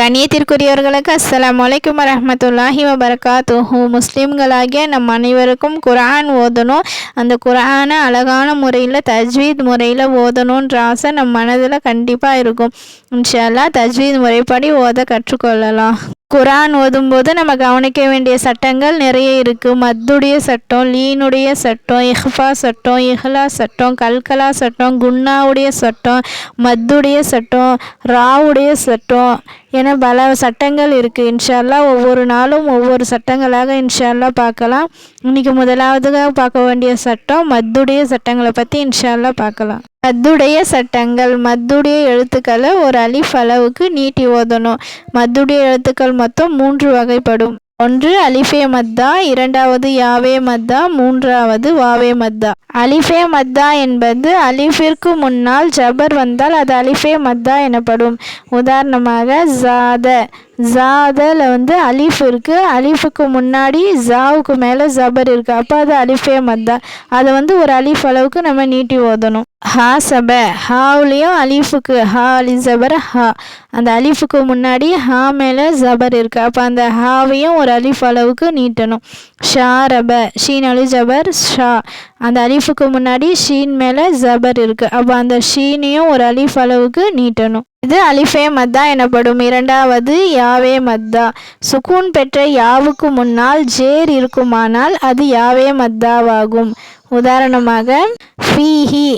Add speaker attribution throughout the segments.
Speaker 1: கணியத்திற்குரியவர்களுக்கு அஸ்லாம் வலைக்கம் வரமத்துல்லாஹி வபரகாத்துஹூ. முஸ்லீம்களாகிய நம் அனைவருக்கும் குரான் ஓதணும். அந்த குரானை அழகான முறையில் தஜ்வீத் முறையில் ஓதணுன்ற ஆசை நம் மனதில் கண்டிப்பாக இருக்கும். இன்ஷால்லா தஜ்வீத் முறைப்படி ஓத கற்றுக்கொள்ளலாம். குரான் ஓதும்போது நம்ம கவனிக்க வேண்டிய சட்டங்கள் நிறைய இருக்குது மத்துடைய சட்டம் லீனுடைய சட்டம் இஹ்ஃபா சட்டம் இஹ்லா சட்டம் கல்கலா சட்டம் குன்னாவுடைய சட்டம் மத்துடைய சட்டம் ராவுடைய சட்டம் என பல சட்டங்கள் இருக்குது இன்ஷால்லா ஒவ்வொரு நாளும் ஒவ்வொரு சட்டங்களாக இன்ஷால்லா பார்க்கலாம். இன்றைக்கி முதலாவதுக்காக பார்க்க வேண்டிய சட்டம் மத்துடைய சட்டங்களை பற்றி இன்ஷால்லா பார்க்கலாம். மத்துடைய சட்டங்கள் மத்துடைய எழுத்துக்களை ஒரு அலிஃப் அளவுக்கு நீட்டி ஓதணும். மத்துடைய எழுத்துக்கள் மொத்தம் மூன்று வகைப்படும். ஒன்று அலிஃபே மத்தா இரண்டாவது யாவே மத்தா மூன்றாவது வாவே மத்தா. அலிஃபே மத்தா என்பது அலிஃபிற்கு முன்னால் ஜபர் வந்தால் அது அலிஃபே மத்தா எனப்படும். உதாரணமாக ஜாத. ஜாதில் வந்து அலிஃப் இருக்குது அலிஃபுக்கு முன்னாடி ஜாவுக்கு மேலே ஜபர் இருக்குது அப்போ அது அலிஃபே மத்தா. அதை வந்து ஒரு அலிஃப் அளவுக்கு நம்ம நீட்டி ஓதணும். ஹா சப ஹாவுலேயும் அலீஃபுக்கு ஹா அலி ஜபர் ஹா. அந்த அலீஃபுக்கு முன்னாடி ஹா மேலே ஜபர் இருக்குது அப்போ அந்த ஹாவையும் ஒரு அலிஃப் அளவுக்கு நீட்டணும். ஷா ரப ஷீன் அலி ஜபர் ஷா. அந்த அலீஃபுக்கு முன்னாடி ஷீன் மேலே ஜபர் இருக்குது அப்போ அந்த ஷீனையும் ஒரு அலீஃப் அளவுக்கு நீட்டணும். இது அலிஃபே மத்தா எனப்படும். இரண்டாவது யாவே மத்தா. சுக்கூன் பெற்ற யாவுக்கு முன்னால் ஜேர் இருக்குமானால் அது யாவே மத்தாவாகும். உதாரணமாக ஃபீஹி.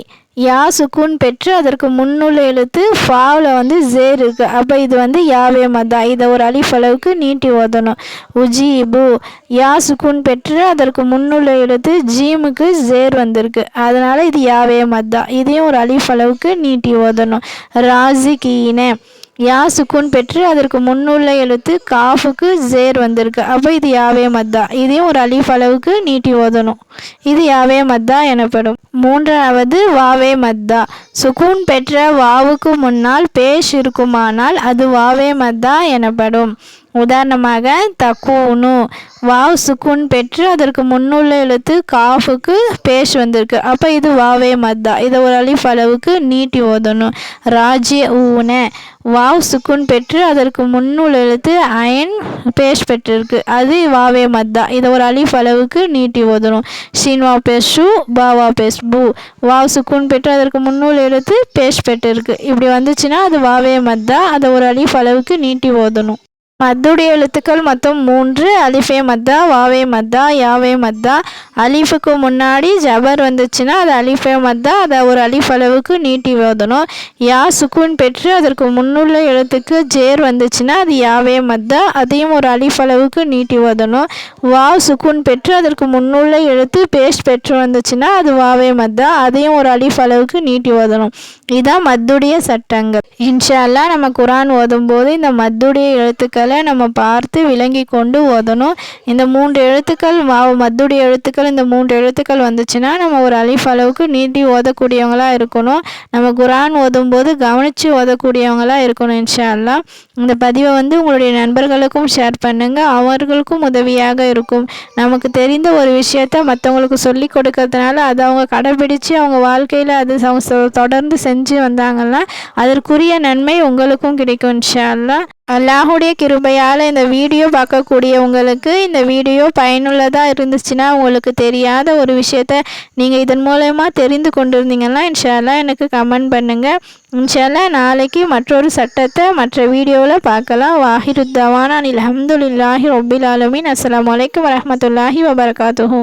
Speaker 1: யா சுக்குன் பெற்று அதற்கு முன்னுள்ள எழுத்து ஃபாவில் வந்து ஜேர் இருக்குது அப்போ இது வந்து யாவே மதா. இதை ஒரு அலிஃப் அளவுக்கு நீட்டி ஓதணும். உஜீபு. யா சுக்குன் பெற்று அதற்கு முன்னுள்ள எழுத்து ஜீமுக்கு ஜேர் வந்திருக்கு. அதனால் இது யாவே மதா. இதையும் ஒரு அலிஃப் அளவுக்கு நீட்டி ஓதணும். ராசி யா சுக்குன் பெற்று அதற்கு முன்னுள்ள எழுத்து காஃபுக்கு ஜேர் வந்திருக்கு. அப்போ இது யாவே மத்தா. இதையும் ஒரு அலிஃப் அளவுக்கு நீட்டி ஓதணும். இது யாவே மத்தா எனப்படும். மூன்றாவது வாவே மத்தா. சுக்கூன் பெற்ற வாவுக்கு முன்னால் பேஷ் இருக்குமானால் அது வாவே மத்தா எனப்படும். உதாரணமாக தக்கூனு வாவ் சுக்குன் பெற்று அதற்கு முன்னுள்ள எழுத்து காஃபுக்கு பேஷ் வந்திருக்கு. அப்போ இது வாவே மத்தா. இதை ஒரு அலிஃப் அளவுக்கு நீட்டி ஓதணும் ராஜ்ய ஊன. வாவ் சுக்குன் பெற்று அதற்கு முன்னுள்ள எழுத்து அயன் பேஷ் பெற்றிருக்கு. அது வாவே மத்தா. இதை ஒரு அலிஃப் அளவுக்கு நீட்டி ஓதணும் ஷீன்வா பேஷ் ஷூ பாவா பேஷ் பூ. வாவ் சுக்குன் பெற்று அதற்கு முன்னுள்ள எழுத்து பேஷ் பெற்றிருக்கு. இப்படி வந்துச்சுன்னா அது வாவே மத்தா. அதை ஒரு அலிஃப் அளவுக்கு நீட்டி ஓதணும் மத்துடைய எழுத்துக்கள் மொத்தம் மூன்று. அலிஃபே மத்தா வாவே மத்தா யாவே மத்தா. அலிஃபுக்கு முன்னாடி ஜபர் வந்துச்சுன்னா அது அலிஃபே மத்தா. அதை ஒரு அலிஃப் அளவுக்கு நீட்டி ஓதணும். யா சுக்குன் பெற்று அதற்கு முன்னுள்ள எழுத்துக்கு ஜேர் வந்துச்சுன்னா அது யாவே மத்தா. அதையும் ஒரு அலிஃப் அளவுக்கு நீட்டி ஓதணும். வா சுக்குன் பெற்று அதற்கு முன்னுள்ள எழுத்து பேஸ்ட் பெற்று வந்துச்சுன்னா அது வாவே மத்தா. அதையும் ஒரு அலிஃப் அளவுக்கு நீட்டி ஓதணும். இதுதான் மத்துடைய சட்டங்கள். இன்ஷால்லா நம்ம குரான் ஓதும்போது இந்த மத்துடைய எழுத்துக்கள் எழுத்துக்களை நம்ம பார்த்து விளங்கி கொண்டு ஓதணும். இந்த மூன்று எழுத்துக்கள் மத்துடைய எழுத்துக்கள் இந்த மூன்று எழுத்துக்கள் வந்துச்சுன்னா நம்ம ஒரு அலிஃப் அளவுக்கு நீட்டி ஓதக்கூடியவங்களாக இருக்கணும். நம்ம குரான் ஓதும்போது கவனித்து ஓதக்கூடியவங்களாக இருக்கணும் இன்ஷா அல்லா இந்த பதிவை வந்து உங்களுடைய நண்பர்களுக்கும் ஷேர் பண்ணுங்கள் அவர்களுக்கும் உதவியாக இருக்கும். நமக்கு தெரிந்த ஒரு விஷயத்த மற்றவங்களுக்கு சொல்லி கொடுக்கறதுனால அதை அவங்க கடைபிடித்து அவங்க வாழ்க்கையில் அது தொடர்ந்து செஞ்சு வந்தாங்கன்னா அதற்குரிய நன்மை உங்களுக்கும் கிடைக்கும் இன்ஷா அல்லா அல்லாஹுடைய கிருபையால் இந்த வீடியோ பார்க்கக்கூடியவங்களுக்கு இந்த வீடியோ பயனுள்ளதாக இருந்துச்சுன்னா உங்களுக்கு தெரியாத ஒரு விஷயத்த நீங்கள் இதன் மூலயமா தெரிந்து கொண்டிருந்தீங்கன்னா இன்ஷால்லா எனக்கு கமெண்ட் பண்ணுங்கள் இன்ஷால்லா நாளைக்கு மற்றொரு சட்டத்தை மற்ற வீடியோவில் பார்க்கலாம். வாஹிருத்தவான் அனில் அஹமதுல்லாஹி ரொபில் ஆலமின். அஸ்லாம் வலைக்கம் வரமத்துல்லாஹி வபர்காத்துஹூ.